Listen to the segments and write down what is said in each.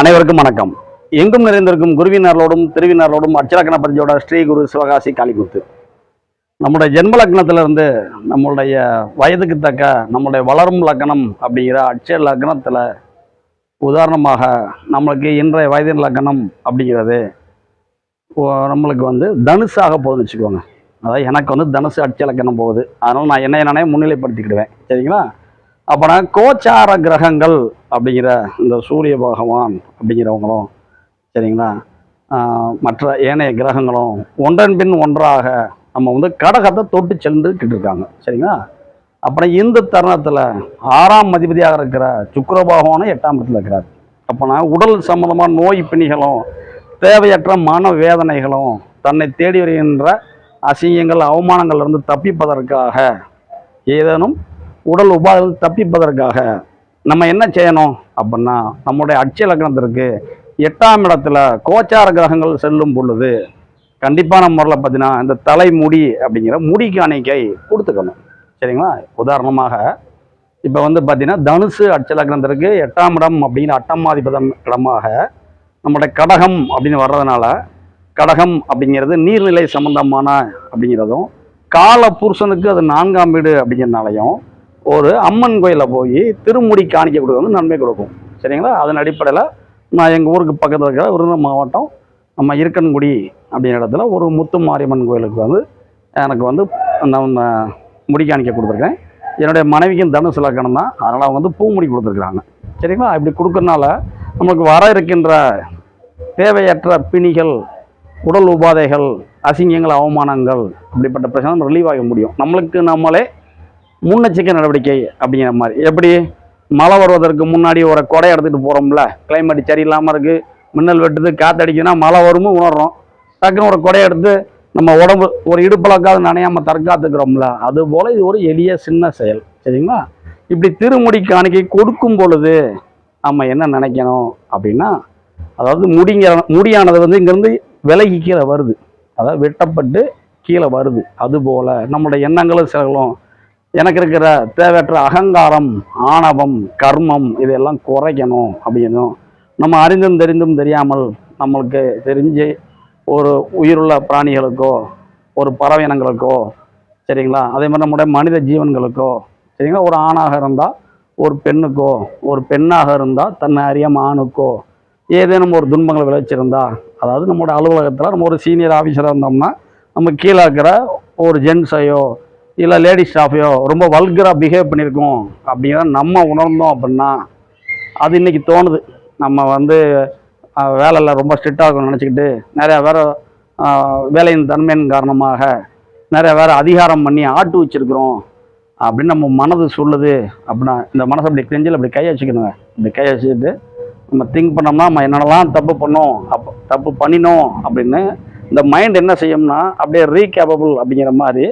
அனைவருக்கும் வணக்கம். எங்கும் நிறைந்திருக்கும் குருவினர்களோடும் திருவினர்களோடும் அச்சலக்கண பரிஞ்சோட ஸ்ரீ குரு சிவகாசி காளிமுத்து. நம்முடைய ஜென்ம லக்னத்திலிருந்து நம்மளுடைய வயதுக்கு தக்க நம்முடைய வளரும் லக்னம் அப்படிங்கிற அட்சய லக்னத்தில் உதாரணமாக நம்மளுக்கு இன்றைய வயதின் லக்னம் அப்படிங்கிறது நம்மளுக்கு வந்து தனுசாக போகுதுன்னு வச்சுக்கோங்க. அதாவது எனக்கு வந்து தனுசு அட்சய போகுது. அதனால் நான் என்னை நானே முன்னிலைப்படுத்திக்கிடுவேன். சரிங்களா? அப்போனா கோச்சார கிரகங்கள் அப்படிங்கிற இந்த சூரிய பகவான் அப்படிங்கிறவங்களும் சரிங்களா? மற்ற ஏனைய கிரகங்களும் ஒன்றன் பின் ஒன்றாக நம்ம வந்து கடகத்தை தொட்டு சென்றுக்கிட்டு இருக்காங்க சரிங்களா? அப்புறம் இந்த தருணத்தில் ஆறாம் அதிபதியாக இருக்கிற சுக்கர பகவானும் எட்டாம் இடத்துல இருக்கிறார். அப்போனா உடல் சம்மந்தமான நோய் பிணிகளும் தேவையற்ற மன வேதனைகளும் தன்னை தேடி வருகின்ற அசிங்கங்கள் அவமானங்கள்லேருந்து தப்பிப்பதற்காக ஏதேனும் உடல் உபாதைகள் தப்பிப்பதற்காக நம்ம என்ன செய்யணும் அப்படின்னா நம்முடைய அட்சய லக்னத்திற்கு எட்டாம் இடத்துல கோச்சார கிரகங்கள் செல்லும் பொழுது கண்டிப்பான முறையில் பார்த்தீங்கன்னா இந்த தலைமுடி அப்படிங்கிற முடி காணிக்கை கொடுத்துக்கணும். சரிங்களா? உதாரணமாக இப்போ வந்து பார்த்தீங்கன்னா தனுசு அட்சய லக்னத்திற்கு எட்டாம் இடம் அப்படிங்கிற அட்டமாதிபதம் இடமாக நம்முடைய கடகம் அப்படின்னு வர்றதுனால கடகம் அப்படிங்கிறது நீர்நிலை சம்பந்தமான அப்படிங்கிறதும் கால புருஷனுக்கு அது நான்காம் வீடு அப்படிங்கிறதுனாலையும் ஒரு அம்மன் கோயிலில் போய் திருமுடி காணிக்க கொடுக்கறது நன்மை கொடுக்கும். சரிங்களா? அதன் அடிப்படையில் நான் எங்கள் ஊருக்கு பக்கத்தில் இருக்கிற விருதுநகர் மாவட்டம் நம்ம இருக்கன்குடி அப்படிங்கிற இடத்துல ஒரு முத்து மாரியம்மன் கோயிலுக்கு வந்து எனக்கு வந்து நான் முடி காணிக்க கொடுத்துருக்கேன். என்னுடைய மனைவிக்கும் தனுசு லக்கணம் தான். அதனால் அவங்க வந்து பூமுடி கொடுத்துருக்குறாங்க. சரிங்களா? இப்படி கொடுக்கறனால நமக்கு வர இருக்கின்ற தேவையற்ற பிணிகள் உடல் உபாதைகள் அசிங்கங்கள் அவமானங்கள் அப்படிப்பட்ட பிரச்சனை நம்ம ரிலீவ் ஆக முடியும். நம்மளுக்கு நம்மளே முன்னெச்சரிக்கை நடவடிக்கை அப்படிங்கிற மாதிரி. எப்படி மழை வருவதற்கு முன்னாடி ஒரு கொடை எடுத்துகிட்டு போகிறோம்ல கிளைமேட் சரியில்லாமல் இருக்குது மின்னல் வெட்டுது காற்றடிக்குதுன்னா மழை வரும்னு உணர்றோம். டக்குன்னு ஒரு கொடை எடுத்து நம்ம உடம்பு ஒரு இடுப்பளக்காவது நனையாமல் தற்காத்துக்கிறோம்ல. அதுபோல் இது ஒரு எளிய சின்ன செயல். சரிங்களா? இப்படி திருமுடி காணிக்கை கொடுக்கும் பொழுது நம்ம என்ன நினைக்கணும் அப்படின்னா அதாவது முடிங்கிற முடியானது வந்து இங்கேருந்து விலகி கீழே வருது. அதாவது வெட்டப்பட்டு கீழே வருது. அதுபோல் நம்மளுடைய எண்ணங்களும் செயல்களும் எனக்கு இருக்கிற தேவையற்ற அகங்காரம் ஆணவம் கர்மம் இதெல்லாம் குறைக்கணும் அப்படின்னும். நம்ம அறிந்தும் தெரிந்தும் தெரியாமல் நம்மளுக்கு தெரிஞ்சு ஒரு உயிருள்ள பிராணிகளுக்கோ ஒரு பறவை இனங்களுக்கோ சரிங்களா? அதே மாதிரி நம்முடைய மனித ஜீவன்களுக்கோ சரிங்களா? ஒரு ஆணாக இருந்தால் ஒரு பெண்ணுக்கோ ஒரு பெண்ணாக இருந்தால் தன்னை அறிய ஆணுக்கோ ஏதேனும் ஒரு துன்பங்களை விளைச்சிருந்தா அதாவது நம்மளோட அலுவலகத்தில் நம்ம ஒரு சீனியர் ஆஃபீஸராக இருந்தோம்னா நம்ம கீழே இருக்கிற ஒரு ஜென்ஸையோ இல்லை லேடி ஸ்டாஃபையோ ரொம்ப வல்கராக பிஹேவ் பண்ணியிருக்கோம் அப்படிங்கிறத நம்ம உணர்ந்தோம் அப்படின்னா அது இன்றைக்கி தோணுது. நம்ம வந்து வேலையில் ரொம்ப ஸ்ட்ரிக்டாக இருக்கணும்னு நினச்சிக்கிட்டு நிறையா வேறு வேலையின் தன்மையின் காரணமாக நிறையா வேறு அதிகாரம் பண்ணி ஆட்டு வச்சிருக்கிறோம். அப்படின்னு நம்ம மனது சொல்லுது அப்படின்னா இந்த மனசை அப்படி கிரிஞ்சில் அப்படி கையை வச்சுக்கணுங்க. இப்படி கையை வச்சுக்கிட்டு நம்ம திங்க் பண்ணோம்னா நம்ம என்னென்னலாம் தப்பு பண்ணோம் அப்போ தப்பு பண்ணினோம் அப்படின்னு இந்த மைண்ட் என்ன செய்யும்னா அப்படியே ரீகேபபிள் அப்படிங்கிற மாதிரி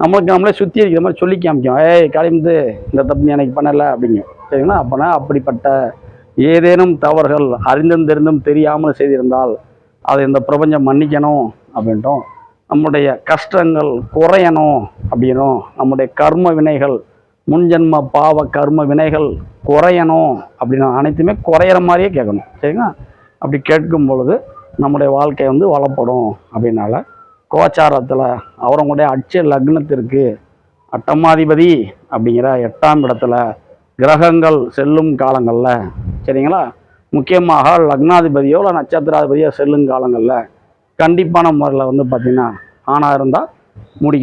நம்மளுக்கு நம்மளே சுற்றி இருக்கிற மாதிரி சொல்லி காமிக்கும். ஏய் கலைந்து இந்த தப்பு நீ எனக்கு பண்ணலை அப்படிங்கும் சரிங்களா? அப்போனா அப்படிப்பட்ட ஏதேனும் தவறுகள் அறிந்தும் தெரிந்தும் தெரியாமல் செய்திருந்தால் அதை இந்த பிரபஞ்சம் மன்னிக்கணும் அப்படின்ட்டும். நம்முடைய கஷ்டங்கள் குறையணும் அப்படின்னும். நம்முடைய கர்ம வினைகள் முன்ஜென்ம பாவ கர்ம வினைகள் குறையணும் அப்படின்னு அனைத்துமே குறையிற மாதிரியே கேட்கணும். சரிங்களா? அப்படி கேட்கும் பொழுது நம்முடைய வாழ்க்கை வந்து வளப்படும் அப்படின்னால கோச்சாரத்தில் அவரவங்களுடைய அட்சய லக்னத்திற்கு அட்டமாதிபதி அப்படிங்கிற எட்டாம் இடத்துல கிரகங்கள் செல்லும் காலங்களில் சரிங்களா? முக்கியமாக லக்னாதிபதியோ இல்லை நட்சத்திராதிபதியோ செல்லும் காலங்களில் கண்டிப்பான முறையில் வந்து பார்த்திங்கன்னா ஆணாக இருந்தால் முடி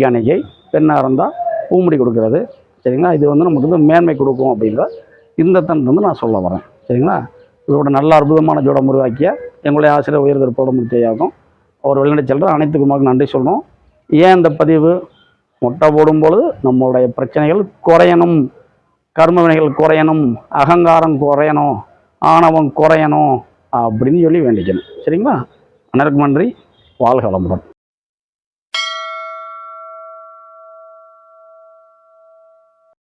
பெண்ணாக இருந்தால் பூமுடி கொடுக்கறது சரிங்களா? இது வந்து நமக்கு வந்து மேன்மை கொடுக்கும் அப்படின்ற இந்த தன் வந்து நான் சொல்ல வரேன் சரிங்களா? இதோட நல்ல அற்புதமான ஜோடம் உருவாக்கிய எங்களுடைய ஆசிரியர் உயர் திருப்போடமுத்தையாகும் அவர் வெளிநாடு செல்கிற அனைத்து குடும்பங்களுக்கும் நன்றி சொல்லணும். ஏன் இந்த பதிவு முட்டை போடும்பொழுது நம்மளுடைய பிரச்சனைகள் குறையணும் கர்ம வினைகள் குறையணும் அகங்காரம் குறையணும் ஆணவம் குறையணும் அப்படின்னு சொல்லி வேண்டிக்கணும். சரிங்களா? அனைவருக்கும் நன்றி. வாழ்க வளமுடன்.